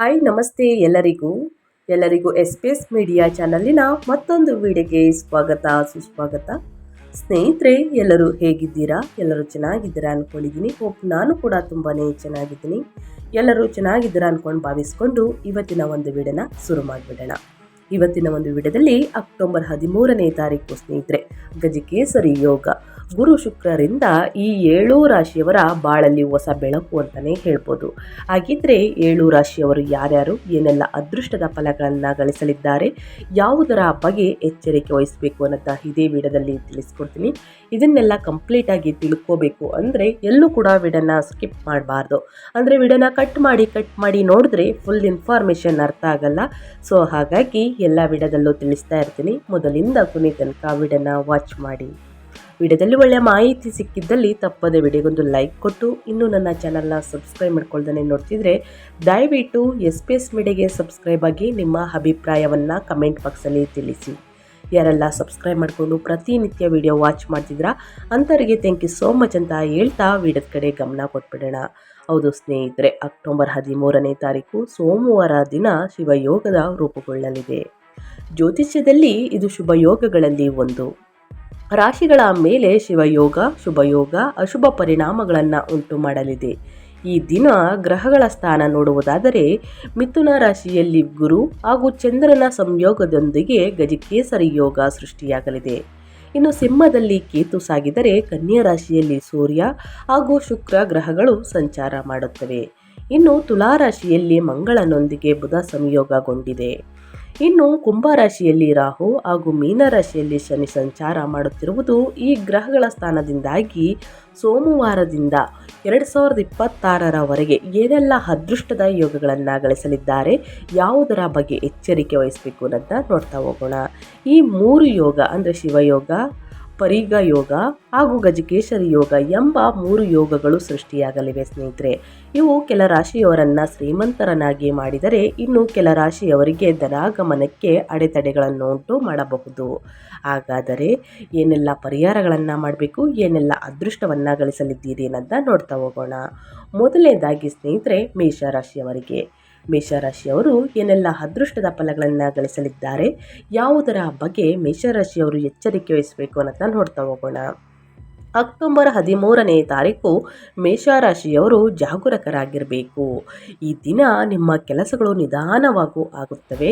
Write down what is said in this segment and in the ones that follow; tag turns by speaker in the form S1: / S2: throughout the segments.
S1: Hi ನಮಸ್ತೆ ಎಲ್ಲರಿಗೂ. ಎಲ್ಲರಿಗೂ ಎಸ್ ಪಿ ಎಸ್ ಮೀಡಿಯಾ ಚಾನಲಿನ ಮತ್ತೊಂದು ವಿಡಿಯೋಗೆ ಸ್ವಾಗತ, ಸುಸ್ವಾಗತ. ಸ್ನೇಹಿತರೆ, ಎಲ್ಲರೂ ಹೇಗಿದ್ದೀರಾ? ಎಲ್ಲರೂ ಚೆನ್ನಾಗಿದ್ದೀರಾ ಅಂದ್ಕೊಂಡಿದ್ದೀನಿ ಹೋಪ್ ನಾನು ಕೂಡ ತುಂಬಾ ಚೆನ್ನಾಗಿದ್ದೀನಿ. ಎಲ್ಲರೂ ಚೆನ್ನಾಗಿದ್ದೀರಾ ಅಂದ್ಕೊಂಡು ಭಾವಿಸ್ಕೊಂಡು ಇವತ್ತಿನ ಒಂದು ವಿಡಿಯೋನ ಶುರು ಮಾಡಿಬಿಡೋಣ. ಇವತ್ತಿನ ಒಂದು ವಿಡಿಯೋದಲ್ಲಿ ಅಕ್ಟೋಬರ್ ಹದಿಮೂರನೇ ತಾರೀಕು, ಸ್ನೇಹಿತರೆ, ಗಜಕೇಸರಿ ಯೋಗ. ಗುರು ಶುಕ್ರರಿಂದ ಈ ಏಳು ರಾಶಿಯವರ ಬಾಳಲ್ಲಿ ಹೊಸ ಬೆಳಕು ಅಂತಲೇ ಹೇಳ್ಬೋದು. ಹಾಗಿದ್ರೆ ಏಳು ರಾಶಿಯವರು ಯಾರ್ಯಾರು, ಏನೆಲ್ಲ ಅದೃಷ್ಟದ ಫಲಗಳನ್ನು ಗಳಿಸಲಿದ್ದಾರೆ, ಯಾವುದರ ಬಗ್ಗೆ ಎಚ್ಚರಿಕೆ ವಹಿಸಬೇಕು ಅನ್ನೋದ ಇದೇ ವಿಡದಲ್ಲಿ ತಿಳಿಸ್ಕೊಡ್ತೀನಿ. ಇದನ್ನೆಲ್ಲ ಕಂಪ್ಲೀಟಾಗಿ ತಿಳ್ಕೋಬೇಕು ಅಂದರೆ ಎಲ್ಲೂ ಕೂಡ ವಿಡನ್ನ ಸ್ಕಿಪ್ ಮಾಡಬಾರ್ದು. ಅಂದರೆ ವಿಡನ್ನ ಕಟ್ ಮಾಡಿ ಕಟ್ ಮಾಡಿ ನೋಡಿದ್ರೆ ಫುಲ್ ಇನ್ಫಾರ್ಮೇಷನ್ ಅರ್ಥ ಆಗಲ್ಲ. ಸೊ, ಹಾಗಾಗಿ ಎಲ್ಲ ವಿಡದಲ್ಲೂ ತಿಳಿಸ್ತಾ ಇರ್ತೀನಿ. ಮೊದಲಿಂದ ಕೊನೆ ತನಕ ವಿಡನ್ನ ವಾಚ್ ಮಾಡಿ. ವಿಡಿಯೋದಲ್ಲಿ ಒಳ್ಳೆಯ ಮಾಹಿತಿ ಸಿಕ್ಕಿದ್ದಲ್ಲಿ ತಪ್ಪದೆ ವಿಡಿಯೋಗೊಂದು ಲೈಕ್ ಕೊಟ್ಟು, ಇನ್ನೂ ನನ್ನ ಚಾನಲ್ನ ಸಬ್ಸ್ಕ್ರೈಬ್ ಮಾಡ್ಕೊಳ್ದೇ ನೋಡ್ತಿದ್ರೆ, ದಯವಿಟ್ಟು ಎಸ್ ಪಿ ಎಸ್ ಮೀಡಿಯಾಗೆ ಸಬ್ಸ್ಕ್ರೈಬ್ ಆಗಿ ನಿಮ್ಮ ಅಭಿಪ್ರಾಯವನ್ನು ಕಮೆಂಟ್ ಬಾಕ್ಸಲ್ಲಿ ತಿಳಿಸಿ. ಯಾರೆಲ್ಲ ಸಬ್ಸ್ಕ್ರೈಬ್ ಮಾಡಿಕೊಂಡು ಪ್ರತಿನಿತ್ಯ ವಿಡಿಯೋ ವಾಚ್ ಮಾಡ್ತಿದ್ರಾ ಅಂಥವರಿಗೆ ಥ್ಯಾಂಕ್ ಯು ಸೋ ಮಚ್ ಅಂತ ಹೇಳ್ತಾ ವಿಡಿಯೋದ ಕಡೆ ಗಮನ ಕೊಟ್ಬಿಡೋಣ. ಹೌದು ಸ್ನೇಹಿತರೆ, ಅಕ್ಟೋಬರ್ ಹದಿಮೂರನೇ ತಾರೀಕು ಸೋಮವಾರ ದಿನ ಶಿವಯೋಗದ ರೂಪುಗೊಳ್ಳಲಿದೆ. ಜ್ಯೋತಿಷ್ಯದಲ್ಲಿ ಇದು ಶುಭ ಯೋಗಗಳಲ್ಲಿ ಒಂದು. ರಾಶಿಗಳ ಮೇಲೆ ಶಿವಯೋಗ, ಶುಭಯೋಗ, ಅಶುಭ ಪರಿಣಾಮಗಳನ್ನು ಉಂಟು ಮಾಡಲಿದೆ. ಈ ದಿನ ಗ್ರಹಗಳ ಸ್ಥಾನ ನೋಡುವುದಾದರೆ ಮಿಥುನ ರಾಶಿಯಲ್ಲಿ ಗುರು ಹಾಗೂ ಚಂದ್ರನ ಸಂಯೋಗದೊಂದಿಗೆ ಗಜಕೇಸರಿ ಯೋಗ ಸೃಷ್ಟಿಯಾಗಲಿದೆ. ಇನ್ನು ಸಿಂಹದಲ್ಲಿ ಕೇತು ಸಾಗಿದರೆ ಕನ್ಯಾ ರಾಶಿಯಲ್ಲಿ ಸೂರ್ಯ ಹಾಗೂ ಶುಕ್ರ ಗ್ರಹಗಳು ಸಂಚಾರ ಮಾಡುತ್ತವೆ. ಇನ್ನು ತುಲಾರಾಶಿಯಲ್ಲಿ ಮಂಗಳನೊಂದಿಗೆ ಬುಧ ಸಂಯೋಗಗೊಂಡಿದೆ. ಇನ್ನು ಕುಂಭರಾಶಿಯಲ್ಲಿ ರಾಹು ಹಾಗೂ ಮೀನರಾಶಿಯಲ್ಲಿ ಶನಿ ಸಂಚಾರ ಮಾಡುತ್ತಿರುವುದು ಈ ಗ್ರಹಗಳ ಸ್ಥಾನದಿಂದಾಗಿ ಸೋಮವಾರದಿಂದ ಎರಡು ಸಾವಿರದ ಇಪ್ಪತ್ತಾರರವರೆಗೆ ಏನೆಲ್ಲ ಅದೃಷ್ಟದ ಯೋಗಗಳನ್ನು ಗಳಿಸಲಿದ್ದಾರೆ ಯಾವುದರ ಬಗ್ಗೆ ಎಚ್ಚರಿಕೆ ವಹಿಸಬೇಕು ಅಂತ ನೋಡ್ತಾ ಹೋಗೋಣ. ಈ ಮೂರು ಯೋಗ ಅಂದರೆ ಶಿವಯೋಗ ಪರಿಗ ಯೋಗ ಹಾಗೂ ಗಜಕೇಶರಿ ಯೋಗ ಎಂಬ ಮೂರು ಯೋಗಗಳು ಸೃಷ್ಟಿಯಾಗಲಿವೆ ಸ್ನೇಹಿತರೆ. ಇವು ಕೆಲ ರಾಶಿಯವರನ್ನು ಶ್ರೀಮಂತರನ್ನಾಗಿ ಮಾಡಿದರೆ ಇನ್ನು ಕೆಲ ರಾಶಿಯವರಿಗೆ ಧನಾಗಮನಕ್ಕೆ ಅಡೆತಡೆಗಳನ್ನು ಉಂಟು ಮಾಡಬಹುದು. ಹಾಗಾದರೆ ಏನೆಲ್ಲ ಪರಿಹಾರಗಳನ್ನು ಮಾಡಬೇಕು, ಏನೆಲ್ಲ ಅದೃಷ್ಟವನ್ನು ಗಳಿಸಲಿದ್ದೀರಿ ಅಂತ ನೋಡ್ತಾ ಹೋಗೋಣ. ಮೊದಲನೇದಾಗಿ ಸ್ನೇಹಿತರೆ ಮೇಷರಾಶಿಯವರಿಗೆ ಮೇಷರಾಶಿಯವರು ಏನೆಲ್ಲ ಅದೃಷ್ಟದ ಫಲಗಳನ್ನು ಗಳಿಸಲಿದ್ದಾರೆ ಯಾವುದರ ಬಗ್ಗೆ ಮೇಷರಾಶಿಯವರು ಎಚ್ಚರಿಕೆ ವಹಿಸಬೇಕು ಅನ್ನೋದನ್ನ ನೋಡ್ತಾ ಹೋಗೋಣ. ಅಕ್ಟೋಬರ್ ಹದಿಮೂರನೇ ತಾರೀಕು ಮೇಷರಾಶಿಯವರು ಜಾಗರೂಕರಾಗಿರಬೇಕು. ಈ ದಿನ ನಿಮ್ಮ ಕೆಲಸಗಳು ನಿಧಾನವಾಗೂ ಆಗುತ್ತವೆ.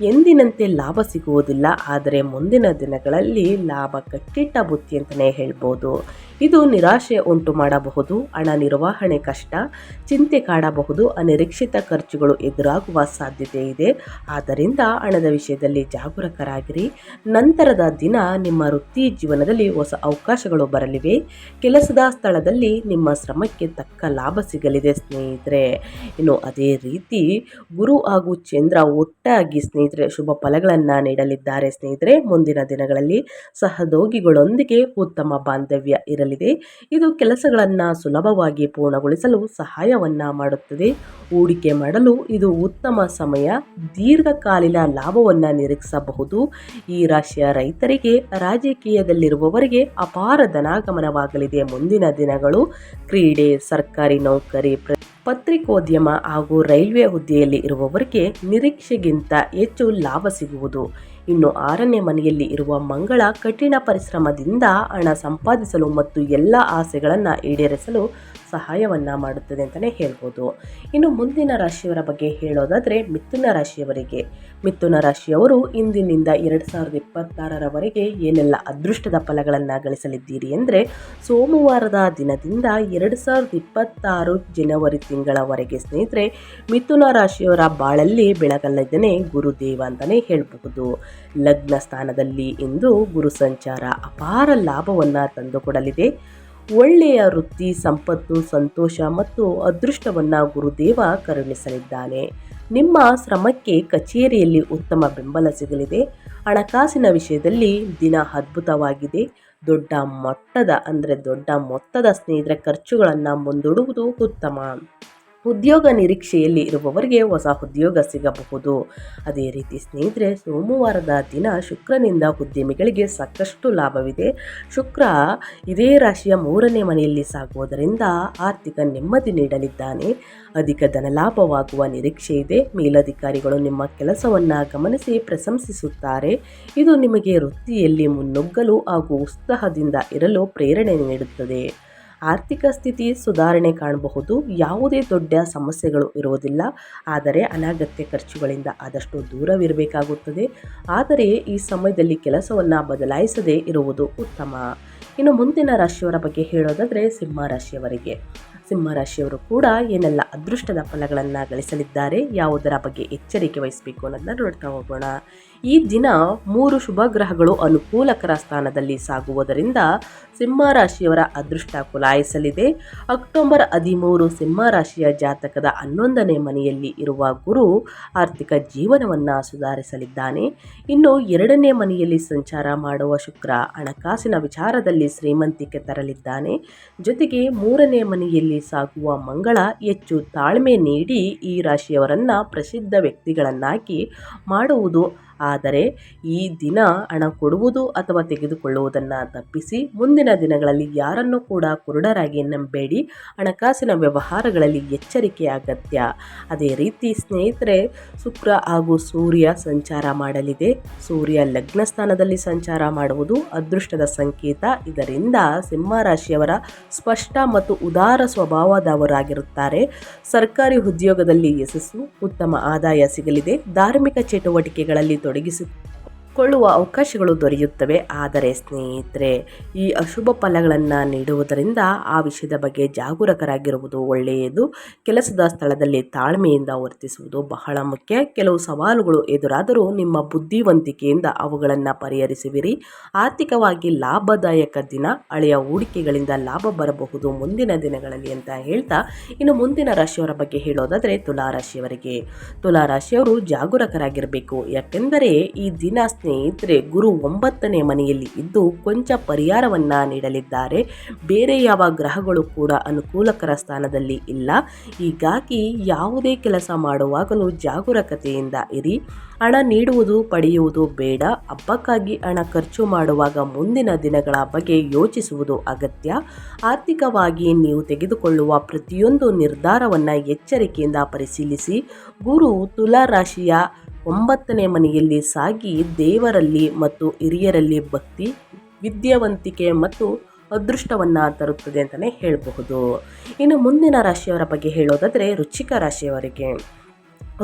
S1: ಎಂದಿನಂತೆ ಲಾಭ ಸಿಗುವುದಿಲ್ಲ. ಆದರೆ ಮುಂದಿನ ದಿನಗಳಲ್ಲಿ ಲಾಭ ಕಟ್ಟಿಟ್ಟ ಬುತ್ತಿ ಅಂತಲೇ ಹೇಳ್ಬೋದು. ಇದು ನಿರಾಶೆ ಉಂಟು ಮಾಡಬಹುದು. ಹಣ ನಿರ್ವಹಣೆ ಕಷ್ಟ. ಚಿಂತೆ ಕಾಡಬಹುದು. ಅನಿರೀಕ್ಷಿತ ಖರ್ಚುಗಳು ಎದುರಾಗುವ ಸಾಧ್ಯತೆ ಇದೆ. ಆದ್ದರಿಂದ ಹಣದ ವಿಷಯದಲ್ಲಿ ಜಾಗರೂಕರಾಗಿರಿ. ನಂತರದ ದಿನ ನಿಮ್ಮ ವೃತ್ತಿ ಜೀವನದಲ್ಲಿ ಹೊಸ ಅವಕಾಶಗಳು ಬರಲಿವೆ ಕೆಲಸದ ಸ್ಥಳದಲ್ಲಿ ನಿಮ್ಮ ಶ್ರಮಕ್ಕೆ ತಕ್ಕ ಲಾಭ ಸಿಗಲಿದೆ ಸ್ನೇಹಿತರೆ. ಇನ್ನು ಅದೇ ರೀತಿ ಗುರು ಹಾಗೂ ಚಂದ್ರ ಒಟ್ಟಾಗಿ ಸ್ನೇಹಿತರೆ ಶುಭ ಫಲಗಳನ್ನು ನೀಡಲಿದ್ದಾರೆ ಸ್ನೇಹಿತರೆ. ಮುಂದಿನ ದಿನಗಳಲ್ಲಿ ಸಹದೋಗಿಗಳೊಂದಿಗೆ ಉತ್ತಮ ಬಾಂಧವ್ಯ ಇರಲಿದೆ. ಇದು ಕೆಲಸಗಳನ್ನು ಸುಲಭವಾಗಿ ಪೂರ್ಣಗೊಳಿಸಲು ಸಹಾಯವನ್ನು ಮಾಡುತ್ತದೆ. ಹೂಡಿಕೆ ಮಾಡಲು ಇದು ಉತ್ತಮ ಸಮಯ. ದೀರ್ಘಕಾಲೀನ ಲಾಭವನ್ನು ನಿರೀಕ್ಷಿಸಬಹುದು. ಈ ರಾಶಿಯ ರೈತರಿಗೆ, ರಾಜಕೀಯದಲ್ಲಿರುವವರಿಗೆ ಅಪಾರ ಧನಾಗಮನವಾಗಲಿದೆ ಮುಂದಿನ ದಿನಗಳು ಕ್ರೀಡೆ, ಸರ್ಕಾರಿ ನೌಕರಿ ಪತ್ರಿಕೋದ್ಯಮ ಹಾಗೂ ರೈಲ್ವೆ ಹುದ್ದೆಯಲ್ಲಿ ಇರುವವರಿಗೆ ನಿರೀಕ್ಷೆಗಿಂತ ಹೆಚ್ಚು ಲಾಭ ಸಿಗುವುದು. ಇನ್ನು ಆರನೇ ಮನೆಯಲ್ಲಿ ಇರುವ ಮಂಗಳ ಕಠಿಣ ಪರಿಶ್ರಮದಿಂದ ಹಣ ಸಂಪಾದಿಸಲು ಮತ್ತು ಎಲ್ಲ ಆಸೆಗಳನ್ನು ಈಡೇರಿಸಲು ಸಹಾಯವನ್ನು ಮಾಡುತ್ತದೆ ಅಂತಲೇ ಹೇಳ್ಬೋದು. ಇನ್ನು ಮುಂದಿನ ರಾಶಿಯವರ ಬಗ್ಗೆ ಹೇಳೋದಾದರೆ ಮಿಥುನ ರಾಶಿಯವರಿಗೆ. ಮಿಥುನ ರಾಶಿಯವರು ಇಂದಿನಿಂದ ಎರಡು ಸಾವಿರದ ಇಪ್ಪತ್ತಾರರವರೆಗೆ ಏನೆಲ್ಲ ಅದೃಷ್ಟದ ಫಲಗಳನ್ನು ಗಳಿಸಲಿದ್ದೀರಿ ಅಂದರೆ ಸೋಮವಾರದ ದಿನದಿಂದ ಎರಡು ಸಾವಿರದ ಇಪ್ಪತ್ತಾರು ಜನವರಿ ತಿಂಗಳವರೆಗೆ ಸ್ನೇಹಿತರೆ, ಮಿಥುನ ರಾಶಿಯವರ ಬಾಳಲ್ಲಿ ಬೆಳಗಲ್ಲದನೇ ಗುರುದೇವ ಅಂತಲೇ ಹೇಳಬಹುದು. ಲಗ್ನ ಸ್ಥಾನದಲ್ಲಿ ಇಂದು ಗುರು ಸಂಚಾರ ಅಪಾರ ಲಾಭವನ್ನು ತಂದುಕೊಡಲಿದೆ. ಒಳ್ಳೆಯ ವೃತ್ತಿ, ಸಂಪತ್ತು, ಸಂತೋಷ ಮತ್ತು ಅದೃಷ್ಟವನ್ನು ಗುರುದೇವ ಕರುಣಿಸಲಿದ್ದಾನೆ. ನಿಮ್ಮ ಶ್ರಮಕ್ಕೆ ಕಚೇರಿಯಲ್ಲಿ ಉತ್ತಮ ಬೆಂಬಲ ಸಿಗಲಿದೆ. ಹಣಕಾಸಿನ ವಿಷಯದಲ್ಲಿ ದಿನ ಅದ್ಭುತವಾಗಿದೆ. ದೊಡ್ಡ ಮಟ್ಟದ ಅಂದರೆ ದೊಡ್ಡ ಮೊತ್ತದ ಸ್ನೇಹಿತರ ಖರ್ಚುಗಳನ್ನು ಮುಂದೂಡುವುದು ಉತ್ತಮ. ಉದ್ಯೋಗ ನಿರೀಕ್ಷೆಯಲ್ಲಿ ಇರುವವರಿಗೆ ಹೊಸ ಉದ್ಯೋಗ ಸಿಗಬಹುದು. ಅದೇ ರೀತಿ ಸ್ನೇಹಿತರೆ, ಸೋಮವಾರದ ದಿನ ಶುಕ್ರನಿಂದ ಉದ್ಯಮಿಗಳಿಗೆ ಸಾಕಷ್ಟು ಲಾಭವಿದೆ. ಶುಕ್ರ ಇದೇ ರಾಶಿಯ ಮೂರನೇ ಮನೆಯಲ್ಲಿ ಸಾಗುವುದರಿಂದ ಆರ್ಥಿಕ ನೆಮ್ಮದಿ ನೀಡಲಿದ್ದಾನೆ. ಅಧಿಕ ಧನಲಾಭವಾಗುವ ನಿರೀಕ್ಷೆ ಇದೆ. ಮೇಲಧಿಕಾರಿಗಳು ನಿಮ್ಮ ಕೆಲಸವನ್ನು ಗಮನಿಸಿ ಪ್ರಶಂಸಿಸುತ್ತಾರೆ. ಇದು ನಿಮಗೆ ವೃತ್ತಿಯಲ್ಲಿ ಮುನ್ನುಗ್ಗಲು ಹಾಗೂ ಉತ್ಸಾಹದಿಂದ ಇರಲು ಪ್ರೇರಣೆ ನೀಡುತ್ತದೆ. ಆರ್ಥಿಕ ಸ್ಥಿತಿ ಸುಧಾರಣೆ ಕಾಣಬಹುದು. ಯಾವುದೇ ದೊಡ್ಡ ಸಮಸ್ಯೆಗಳು ಇರುವುದಿಲ್ಲ. ಆದರೆ ಅನಗತ್ಯ ಖರ್ಚುಗಳಿಂದ ಆದಷ್ಟು ದೂರವಿರಬೇಕಾಗುತ್ತದೆ. ಆದರೆ ಈ ಸಮಯದಲ್ಲಿ ಕೆಲಸವನ್ನು ಬದಲಾಯಿಸದೇ ಇರುವುದು ಉತ್ತಮ. ಇನ್ನು ಮುಂದಿನ ರಾಶಿಯವರ ಬಗ್ಗೆ ಹೇಳೋದಾದರೆ ಸಿಂಹ ರಾಶಿಯವರಿಗೆ. ಸಿಂಹ ರಾಶಿಯವರು ಕೂಡ ಏನೆಲ್ಲ ಅದೃಷ್ಟದ ಫಲಗಳನ್ನು ಗಳಿಸಲಿದ್ದಾರೆ, ಯಾವುದರ ಬಗ್ಗೆ ಎಚ್ಚರಿಕೆ ವಹಿಸಬೇಕು ಅನ್ನೋದನ್ನ ನೋಡ್ತಾ ಹೋಗೋಣ. ಈ ದಿನ ಮೂರು ಶುಭ ಗ್ರಹಗಳು ಅನುಕೂಲಕರ ಸ್ಥಾನದಲ್ಲಿ ಸಾಗುವುದರಿಂದ ಸಿಂಹರಾಶಿಯವರ ಅದೃಷ್ಟ ಕುಲಾಯಿಸಲಿದೆ. ಅಕ್ಟೋಬರ್ ಹದಿಮೂರು ಸಿಂಹರಾಶಿಯ ಜಾತಕದ ಹನ್ನೊಂದನೇ ಮನೆಯಲ್ಲಿ ಇರುವ ಗುರು ಆರ್ಥಿಕ ಜೀವನವನ್ನು ಸುಧಾರಿಸಲಿದ್ದಾನೆ. ಇನ್ನು ಎರಡನೇ ಮನೆಯಲ್ಲಿ ಸಂಚಾರ ಮಾಡುವ ಶುಕ್ರ ಹಣಕಾಸಿನ ವಿಚಾರದಲ್ಲಿ ಶ್ರೀಮಂತಿಕೆ ತರಲಿದ್ದಾನೆ. ಜೊತೆಗೆ ಮೂರನೇ ಮನೆಯಲ್ಲಿ ಸಾಗುವ ಮಂಗಳ ಹೆಚ್ಚು ತಾಳ್ಮೆ ನೀಡಿ ಈ ರಾಶಿಯವರನ್ನು ಪ್ರಸಿದ್ಧ ವ್ಯಕ್ತಿಗಳನ್ನಾಗಿ ಮಾಡುವುದು ಆದರೆ ಈ ದಿನ ಹಣ ಕೊಡುವುದು ಅಥವಾ ತೆಗೆದುಕೊಳ್ಳುವುದನ್ನು ತಪ್ಪಿಸಿ ಮುಂದಿನ ದಿನಗಳಲ್ಲಿ ಯಾರನ್ನು ಕೂಡ ಕುರುಡರಾಗಿ ನಂಬೇಡಿ, ಹಣಕಾಸಿನ ವ್ಯವಹಾರಗಳಲ್ಲಿ ಎಚ್ಚರಿಕೆ ಅಗತ್ಯ. ಅದೇ ರೀತಿ ಸ್ನೇಹಿತರೆ, ಶುಕ್ರ ಹಾಗೂ ಸೂರ್ಯ ಸಂಚಾರ ಮಾಡಲಿದೆ. ಸೂರ್ಯ ಲಗ್ನ ಸ್ಥಾನದಲ್ಲಿ ಸಂಚಾರ ಮಾಡುವುದು ಅದೃಷ್ಟದ ಸಂಕೇತ. ಇದರಿಂದ ಸಿಂಹ ರಾಶಿಯವರ ಸ್ಪಷ್ಟ ಮತ್ತು ಉದಾರ ಸ್ವಭಾವದವರಾಗಿರುತ್ತಾರೆ ಸರ್ಕಾರಿ ಉದ್ಯೋಗದಲ್ಲಿ ಯಶಸ್ಸು, ಉತ್ತಮ ಆದಾಯ ಸಿಗಲಿದೆ. ಧಾರ್ಮಿಕ ಚಟುವಟಿಕೆಗಳಲ್ಲಿ ತೊಡಗಿಸುತ್ತೆ. ತೊಡಗಿಸಿಕೊಳ್ಳುವ ಅವಕಾಶಗಳು ದೊರೆಯುತ್ತವೆ. ಆದರೆ ಸ್ನೇಹಿತರೆ, ಈ ಅಶುಭ ಫಲಗಳನ್ನು ನೀಡುವುದರಿಂದ ಆ ವಿಷಯದ ಬಗ್ಗೆ ಜಾಗರೂಕರಾಗಿರುವುದು ಒಳ್ಳೆಯದು. ಕೆಲಸದ ಸ್ಥಳದಲ್ಲಿ ತಾಳ್ಮೆಯಿಂದ ವರ್ತಿಸುವುದು ಬಹಳ ಮುಖ್ಯ. ಕೆಲವು ಸವಾಲುಗಳು ಎದುರಾದರೂ ನಿಮ್ಮ ಬುದ್ಧಿವಂತಿಕೆಯಿಂದ ಅವುಗಳನ್ನು ಪರಿಹರಿಸುವಿರಿ. ಆರ್ಥಿಕವಾಗಿ ಲಾಭದಾಯಕ ದಿನ, ಹಳೆಯ ಹೂಡಿಕೆಗಳಿಂದ ಲಾಭ ಬರಬಹುದು ಮುಂದಿನ ದಿನಗಳಲ್ಲಿ ಅಂತ ಹೇಳ್ತಾ ಇನ್ನು ಮುಂದಿನ ರಾಶಿಯವರ ಬಗ್ಗೆ ಹೇಳೋದಾದರೆ ತುಲಾರಾಶಿಯವರಿಗೆ. ತುಲಾರಾಶಿಯವರು ಜಾಗರೂಕರಾಗಿರಬೇಕು. ಯಾಕೆಂದರೆ ಈ ದಿನ ಗುರು ಒಂಬತ್ತನೇ ಮನೆಯಲ್ಲಿ ಇದ್ದು ಕೊಂಚ ಪರಿಹಾರವನ್ನು ನೀಡಲಿದ್ದಾರೆ. ಬೇರೆ ಯಾವ ಗ್ರಹಗಳು ಕೂಡ ಅನುಕೂಲಕರ ಸ್ಥಾನದಲ್ಲಿ ಇಲ್ಲ. ಹೀಗಾಗಿ ಯಾವುದೇ ಕೆಲಸ ಮಾಡುವಾಗಲೂ ಜಾಗರೂಕತೆಯಿಂದ ಇರಿ. ಹಣ ನೀಡುವುದು ಪಡೆಯುವುದು ಬೇಡ. ಹಬ್ಬಕ್ಕಾಗಿ ಹಣ ಖರ್ಚು ಮಾಡುವಾಗ ಮುಂದಿನ ದಿನಗಳ ಬಗ್ಗೆ ಯೋಚಿಸುವುದು ಅಗತ್ಯ. ಆರ್ಥಿಕವಾಗಿ ನೀವು ತೆಗೆದುಕೊಳ್ಳುವ ಪ್ರತಿಯೊಂದು ನಿರ್ಧಾರವನ್ನು ಎಚ್ಚರಿಕೆಯಿಂದ ಪರಿಶೀಲಿಸಿ. ಗುರು ತುಲಾ ರಾಶಿಯ ಒಂಬತ್ತನೇ ಮನೆಯಲ್ಲಿ ಸಾಗಿ ದೇವರಲ್ಲಿ ಮತ್ತು ಹಿರಿಯರಲ್ಲಿ ಭಕ್ತಿ, ವಿದ್ಯಾವಂತಿಕೆ ಮತ್ತು ಅದೃಷ್ಟವನ್ನು ತರುತ್ತದೆ ಅಂತಲೇ ಹೇಳಬಹುದು. ಇನ್ನು ಮುಂದಿನ ರಾಶಿಯವರ ಬಗ್ಗೆ ಹೇಳೋದಾದರೆ ರುಚಿಕ ರಾಶಿಯವರಿಗೆ.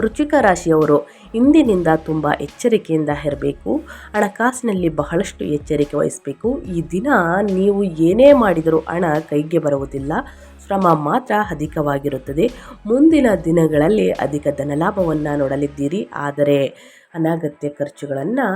S1: ರುಚಿಕ ರಾಶಿಯವರು ಇಂದಿನಿಂದ ತುಂಬ ಎಚ್ಚರಿಕೆಯಿಂದ ಇರಬೇಕು, ಹಣಕಾಸಿನಲ್ಲಿ ಬಹಳಷ್ಟು ಎಚ್ಚರಿಕೆ ವಹಿಸಬೇಕು. ಈ ದಿನ ನೀವು ಏನೇ ಮಾಡಿದರೂ ಹಣ ಕೈಗೆ ಬರುವುದಿಲ್ಲ ಶ್ರಮ ಮಾತ್ರ ಅಧಿಕವಾಗಿರುತ್ತದೆ. ಮುಂದಿನ ದಿನಗಳಲ್ಲಿ ಅಧಿಕ ಧನಲಾಭವನ್ನು ನೋಡಲಿದ್ದೀರಿ. ಆದರೆ ಅನಗತ್ಯ ಖರ್ಚುಗಳನ್ನು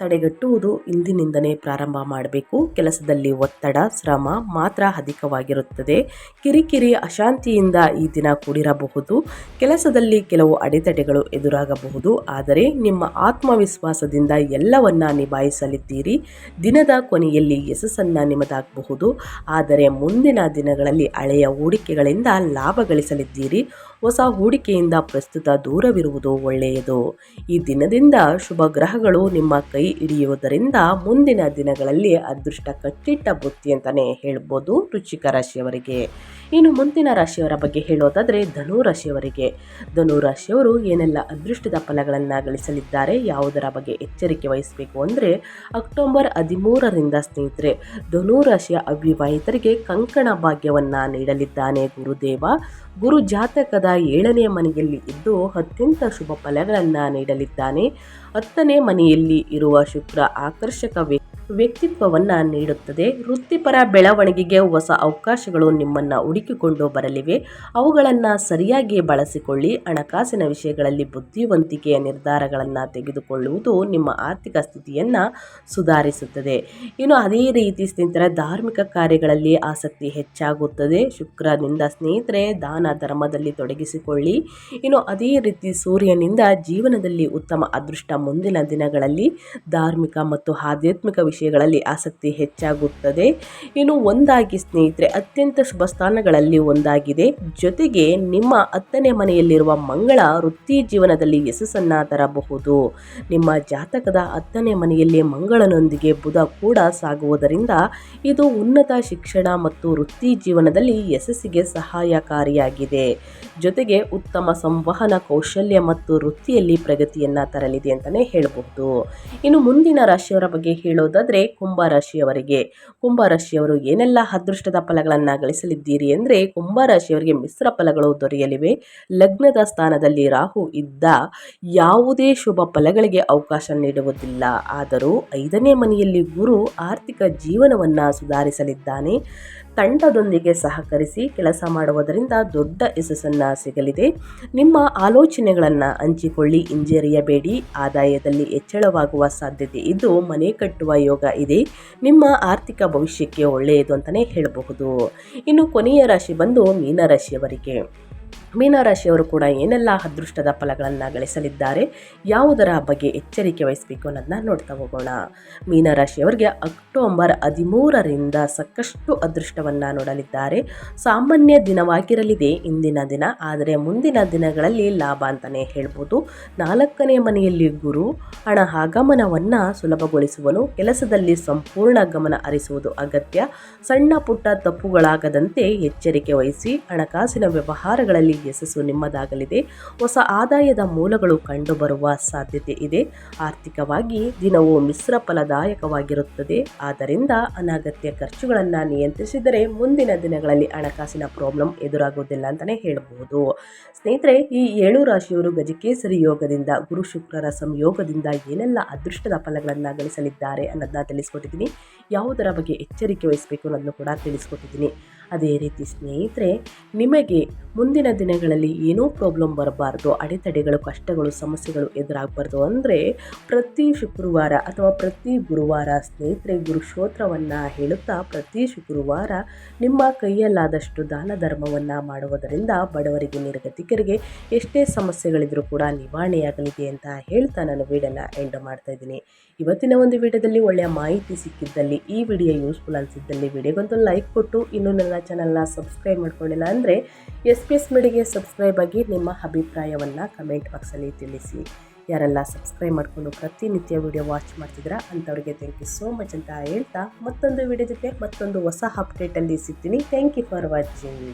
S1: ತಡೆಗಟ್ಟುವುದು ಇಂದಿನಿಂದನೇ ಪ್ರಾರಂಭ ಮಾಡಬೇಕು. ಕೆಲಸದಲ್ಲಿ ಒತ್ತಡ, ಶ್ರಮ ಮಾತ್ರ ಅಧಿಕವಾಗಿರುತ್ತದೆ. ಕಿರಿಕಿರಿ ಅಶಾಂತಿಯಿಂದ ಈ ದಿನ ಕೂಡಿರಬಹುದು. ಕೆಲಸದಲ್ಲಿ ಕೆಲವು ಅಡೆತಡೆಗಳು ಎದುರಾಗಬಹುದು. ಆದರೆ ನಿಮ್ಮ ಆತ್ಮವಿಶ್ವಾಸದಿಂದ ಎಲ್ಲವನ್ನ ನಿಭಾಯಿಸಲಿದ್ದೀರಿ. ದಿನದ ಕೊನೆಯಲ್ಲಿ ಯಶಸ್ಸನ್ನು ನಿಮ್ಮದಾಗಬಹುದು ಆದರೆ ಮುಂದಿನ ದಿನಗಳಲ್ಲಿ ಹಳೆಯ ಹೂಡಿಕೆಗಳಿಂದ ಲಾಭ ಗಳಿಸಲಿದ್ದೀರಿ. ಹೊಸ ಹೂಡಿಕೆಯಿಂದ ಪ್ರಸ್ತುತ ದೂರವಿರುವುದು ಒಳ್ಳೆಯದು. ಈ ದಿನದಿಂದ ಶುಭ ಗ್ರಹಗಳು ನಿಮ್ಮ ಕೈ ಹಿಡಿಯುವುದರಿಂದ ಮುಂದಿನ ದಿನಗಳಲ್ಲಿ ಅದೃಷ್ಟ ಕಟ್ಟಿಟ್ಟ ಬುತ್ತಿ ಅಂತಲೇ ಹೇಳ್ಬೋದು ರುಚಿಕ ರಾಶಿಯವರಿಗೆ. ಇನ್ನು ಮುಂದಿನ ರಾಶಿಯವರ ಬಗ್ಗೆ ಹೇಳೋದಾದರೆ ಧನು ರಾಶಿಯವರಿಗೆ. ಧನು ರಾಶಿಯವರು ಏನೆಲ್ಲ ಅದೃಷ್ಟದ ಫಲಗಳನ್ನು ಗಳಿಸಲಿದ್ದಾರೆ ಯಾವುದರ ಬಗ್ಗೆ ಎಚ್ಚರಿಕೆ ವಹಿಸಬೇಕು ಅಂದರೆ ಅಕ್ಟೋಬರ್ ಹದಿಮೂರರಿಂದ ಸ್ನೇಹಿತರೆ, ಧನು ರಾಶಿಯ ಅವಿವಾಹಿತರಿಗೆ ಕಂಕಣ ಭಾಗ್ಯವನ್ನು ನೀಡಲಿದ್ದಾನೆ ಗುರುದೇವ. ಗುರು ಜಾತಕದ ಏಳನೇ ಮನೆಯಲ್ಲಿ ಇದ್ದು ಅತ್ಯಂತ ಶುಭ ಫಲಗಳನ್ನು ನೀಡಲಿದ್ದಾನೆ. ಹತ್ತನೇ ಮನೆಯಲ್ಲಿ ಇರುವ ಶುಕ್ರ ಆಕರ್ಷಕ ವ್ಯಕ್ತಿತ್ವವನ್ನು ನೀಡುತ್ತದೆ. ವೃತ್ತಿಪರ ಬೆಳವಣಿಗೆಗೆ ಹೊಸ ಅವಕಾಶಗಳು ನಿಮ್ಮನ್ನು ಹುಡುಕಿಕೊಂಡು ಬರಲಿವೆ. ಅವುಗಳನ್ನು ಸರಿಯಾಗಿ ಬಳಸಿಕೊಳ್ಳಿ. ಹಣಕಾಸಿನ ವಿಷಯಗಳಲ್ಲಿ ಬುದ್ಧಿವಂತಿಕೆಯ ನಿರ್ಧಾರಗಳನ್ನು ತೆಗೆದುಕೊಳ್ಳುವುದು ನಿಮ್ಮ ಆರ್ಥಿಕ ಸ್ಥಿತಿಯನ್ನು ಸುಧಾರಿಸುತ್ತದೆ. ಇನ್ನು ಅದೇ ರೀತಿ ಸ್ನೇಹಿತರೆ, ಧಾರ್ಮಿಕ ಕಾರ್ಯಗಳಲ್ಲಿ ಆಸಕ್ತಿ ಹೆಚ್ಚಾಗುತ್ತದೆ. ಶುಕ್ರನಿಂದ ಸ್ನೇಹಿತರೆ, ದಾನ ಧರ್ಮದಲ್ಲಿ ತೊಡಗಿಸಿಕೊಳ್ಳಿ. ಇನ್ನು ಅದೇ ರೀತಿ ಸೂರ್ಯನಿಂದ ಜೀವನದಲ್ಲಿ ಉತ್ತಮ ಅದೃಷ್ಟ ಮುಂದಿನ ದಿನಗಳಲ್ಲಿ ಧಾರ್ಮಿಕ ಮತ್ತು ಆಧ್ಯಾತ್ಮಿಕ ವಿಷಯ ವಿಷಯಗಳಲ್ಲಿ ಆಸಕ್ತಿ ಹೆಚ್ಚಾಗುತ್ತದೆ. ಇನ್ನು ಒಂದಾಗಿ ಸ್ನೇಹಿತರೆ, ಅತ್ಯಂತ ಶುಭ ಸ್ಥಾನಗಳಲ್ಲಿ ಒಂದಾಗಿದೆ. ಜೊತೆಗೆ ನಿಮ್ಮ ಹತ್ತನೇ ಮನೆಯಲ್ಲಿರುವ ಮಂಗಳ ವೃತ್ತಿ ಜೀವನದಲ್ಲಿ ಯಶಸ್ಸನ್ನ ತರಬಹುದು. ನಿಮ್ಮ ಜಾತಕದ ಹತ್ತನೇ ಮನೆಯಲ್ಲಿ ಮಂಗಳನೊಂದಿಗೆ ಬುಧ ಕೂಡ ಸಾಗುವುದರಿಂದ ಇದು ಉನ್ನತ ಶಿಕ್ಷಣ ಮತ್ತು ವೃತ್ತಿ ಜೀವನದಲ್ಲಿ ಯಶಸ್ಸಿಗೆ ಸಹಾಯಕಾರಿಯಾಗಿದೆ. ಜೊತೆಗೆ ಉತ್ತಮ ಸಂವಹನ ಕೌಶಲ್ಯ ಮತ್ತು ವೃತ್ತಿಯಲ್ಲಿ ಪ್ರಗತಿಯನ್ನು ತರಲಿದೆ ಅಂತಲೇ ಹೇಳಬಹುದು. ಇನ್ನು ಮುಂದಿನ ರಾಶಿಯವರ ಬಗ್ಗೆ ಹೇಳೋದಾದ್ರೆ ಕುಂಭ ರಾಶಿಯವರಿಗೆ ಕುಂಭ ರಾಶಿಯವರು ಏನೆಲ್ಲ ಅದೃಷ್ಟದ ಫಲಗಳನ್ನು ಗಳಿಸಲಿದ್ದೀರಿ ಅಂದರೆ ಕುಂಭ ರಾಶಿಯವರಿಗೆ ಮಿಶ್ರ ಫಲಗಳು ದೊರೆಯಲಿವೆ. ಲಗ್ನದ ಸ್ಥಾನದಲ್ಲಿ ರಾಹು ಇದ್ದ ಯಾವುದೇ ಶುಭ ಫಲಗಳಿಗೆ ಅವಕಾಶ ನೀಡುವುದಿಲ್ಲ. ಆದರೂ ಐದನೇ ಮನೆಯಲ್ಲಿ ಗುರು ಆರ್ಥಿಕ ಜೀವನವನ್ನು ಸುಧಾರಿಸಲಿದ್ದಾನೆ. ತಂಡದೊಂದಿಗೆ ಸಹಕರಿಸಿ ಕೆಲಸ ಮಾಡುವುದರಿಂದ ದೊಡ್ಡ ಯಶಸ್ಸನ್ನು ಸಿಗಲಿದೆ. ನಿಮ್ಮ ಆಲೋಚನೆಗಳನ್ನು ಹಂಚಿಕೊಳ್ಳಿ. ಹಿಂಜರಿಯಬೇಡಿ. ಆದಾಯದಲ್ಲಿ ಹೆಚ್ಚಳವಾಗುವ ಸಾಧ್ಯತೆ ಇದ್ದು ಮನೆ ಕಟ್ಟುವ ಯೋಗ ಇದೆ. ನಿಮ್ಮ ಆರ್ಥಿಕ ಭವಿಷ್ಯಕ್ಕೆ ಒಳ್ಳೆಯದು ಅಂತಲೇ ಹೇಳಬಹುದು. ಇನ್ನು ಕೊನೆಯ ರಾಶಿ ಬಂದು ಮೀನರಾಶಿಯವರಿಗೆ. ಮೀನರಾಶಿಯವರು ಕೂಡ ಏನೆಲ್ಲ ಅದೃಷ್ಟದ ಫಲಗಳನ್ನು ಗಳಿಸಲಿದ್ದಾರೆ ಯಾವುದರ ಬಗ್ಗೆ ಎಚ್ಚರಿಕೆ ವಹಿಸಬೇಕು ಅನ್ನೋದನ್ನ ನೋಡ್ತಾ ಹೋಗೋಣ. ಮೀನರಾಶಿಯವರಿಗೆ ಅಕ್ಟೋಬರ್ ಹದಿಮೂರರಿಂದ ಸಾಕಷ್ಟು ಅದೃಷ್ಟವನ್ನು ನೋಡಲಿದ್ದಾರೆ. ಸಾಮಾನ್ಯ ದಿನವಾಗಿರಲಿದೆ ಇಂದಿನ ದಿನ, ಆದರೆ ಮುಂದಿನ ದಿನಗಳಲ್ಲಿ ಲಾಭ ಅಂತಲೇ ಹೇಳ್ಬೋದು. ನಾಲ್ಕನೇ ಮನೆಯಲ್ಲಿ ಗುರು, ಹಣ ಆಗಮನವನ್ನು ಸುಲಭಗೊಳಿಸುವನು, ಕೆಲಸದಲ್ಲಿ ಸಂಪೂರ್ಣ ಗಮನ ಹರಿಸುವುದು ಅಗತ್ಯ. ಸಣ್ಣ ಪುಟ್ಟ ತಪ್ಪುಗಳಾಗದಂತೆ ಎಚ್ಚರಿಕೆ ವಹಿಸಿ, ಹಣಕಾಸಿನ ವ್ಯವಹಾರಗಳಲ್ಲಿ ಯಶಸ್ಸು ನಿಮ್ಮದಾಗಲಿದೆ. ಹೊಸ ಆದಾಯದ ಮೂಲಗಳು ಕಂಡುಬರುವ ಸಾಧ್ಯತೆ ಇದೆ. ಆರ್ಥಿಕವಾಗಿ ದಿನವು ಮಿಶ್ರ ಫಲದಾಯಕವಾಗಿರುತ್ತದೆ. ಆದ್ದರಿಂದ ಅನಗತ್ಯ ಖರ್ಚುಗಳನ್ನು ನಿಯಂತ್ರಿಸಿದರೆ ಮುಂದಿನ ದಿನಗಳಲ್ಲಿ ಹಣಕಾಸಿನ ಪ್ರಾಬ್ಲಮ್ ಎದುರಾಗುವುದಿಲ್ಲ ಅಂತಲೇ ಹೇಳಬಹುದು ಸ್ನೇಹಿತರೆ, ಈ ಏಳು ರಾಶಿಯವರು ಗಜಕೇಸರಿ ಯೋಗದಿಂದ, ಗುರು ಶುಕ್ರರ ಸಂಯೋಗದಿಂದ ಏನೆಲ್ಲ ಅದೃಷ್ಟದ ಫಲಗಳನ್ನು ಗಳಿಸಲಿದ್ದಾರೆ ಅನ್ನೋದನ್ನ ತಿಳಿಸ್ಕೊಟ್ಟಿದ್ದೀನಿ. ಯಾವುದರ ಬಗ್ಗೆ ಎಚ್ಚರಿಕೆ ವಹಿಸಬೇಕು ಅನ್ನೋದನ್ನು ಕೂಡ ತಿಳಿಸ್ಕೊಟ್ಟಿದ್ದೀನಿ. ಅದೇ ರೀತಿ ಸ್ನೇಹಿತರೆ, ನಿಮಗೆ ಮುಂದಿನ ದಿನಗಳಲ್ಲಿ ಏನೂ ಪ್ರಾಬ್ಲಮ್ ಬರಬಾರ್ದು, ಅಡೆತಡೆಗಳು, ಕಷ್ಟಗಳು, ಸಮಸ್ಯೆಗಳು ಎದುರಾಗಬಾರ್ದು ಅಂದರೆ ಪ್ರತಿ ಶುಕ್ರವಾರ ಅಥವಾ ಪ್ರತಿ ಗುರುವಾರ ಸ್ನೇಹಿತರೆ ಗುರುಶೋತ್ರವನ್ನು ಹೇಳುತ್ತಾ ಪ್ರತಿ ಶುಕ್ರವಾರ ನಿಮ್ಮ ಕೈಯಲ್ಲಾದಷ್ಟು ದಾನ ಧರ್ಮವನ್ನು ಮಾಡುವುದರಿಂದ ಬಡವರಿಗೆ, ನಿರ್ಗತಿಕರಿಗೆ ಎಷ್ಟೇ ಸಮಸ್ಯೆಗಳಿದ್ರೂ ಕೂಡ ನಿವಾರಣೆಯಾಗಲಿದೆ ಅಂತ ಹೇಳ್ತಾ ನಾನು ವೀಡನ್ನು ಎಂಡ್ ಮಾಡ್ತಾ ಇದ್ದೀನಿ. ಇವತ್ತಿನ ಒಂದು ವಿಡಿಯೋದಲ್ಲಿ ಒಳ್ಳೆಯ ಮಾಹಿತಿ ಸಿಕ್ಕಿದ್ದಲ್ಲಿ ಈ ವಿಡಿಯೋ ಯೂಸ್ಫುಲ್ ಅನಿಸಿದ್ದಲ್ಲಿ ವಿಡಿಯೋಗೊಂದು ಲೈಕ್ ಕೊಟ್ಟು ಇನ್ನೂ ನನ್ನ ಚಾನಲ್ನ ಸಬ್ಸ್ಕ್ರೈಬ್ ಮಾಡ್ಕೊಂಡಿಲ್ಲ ಅಂದರೆ ಎಸ್ ಪಿ ಎಸ್ ಮೀಡಿಗೆ ಸಬ್ಸ್ಕ್ರೈಬ್ ಆಗಿ ನಿಮ್ಮ ಅಭಿಪ್ರಾಯವನ್ನು ಕಮೆಂಟ್ ಬಾಕ್ಸಲ್ಲಿ ತಿಳಿಸಿ. ಯಾರೆಲ್ಲ ಸಬ್ಸ್ಕ್ರೈಬ್ ಮಾಡಿಕೊಂಡು ಪ್ರತಿನಿತ್ಯ ವಿಡಿಯೋ ವಾಚ್ ಮಾಡ್ತಿದ್ರ ಅಂಥವ್ರಿಗೆ ಥ್ಯಾಂಕ್ ಯು ಸೋ ಮಚ್ ಅಂತ ಹೇಳ್ತಾ ಮತ್ತೊಂದು ವಿಡಿಯೋ ಜೊತೆ ಮತ್ತೊಂದು ಹೊಸ ಅಪ್ಡೇಟಲ್ಲಿ ಸಿಗ್ತೀನಿ. Thank you for watching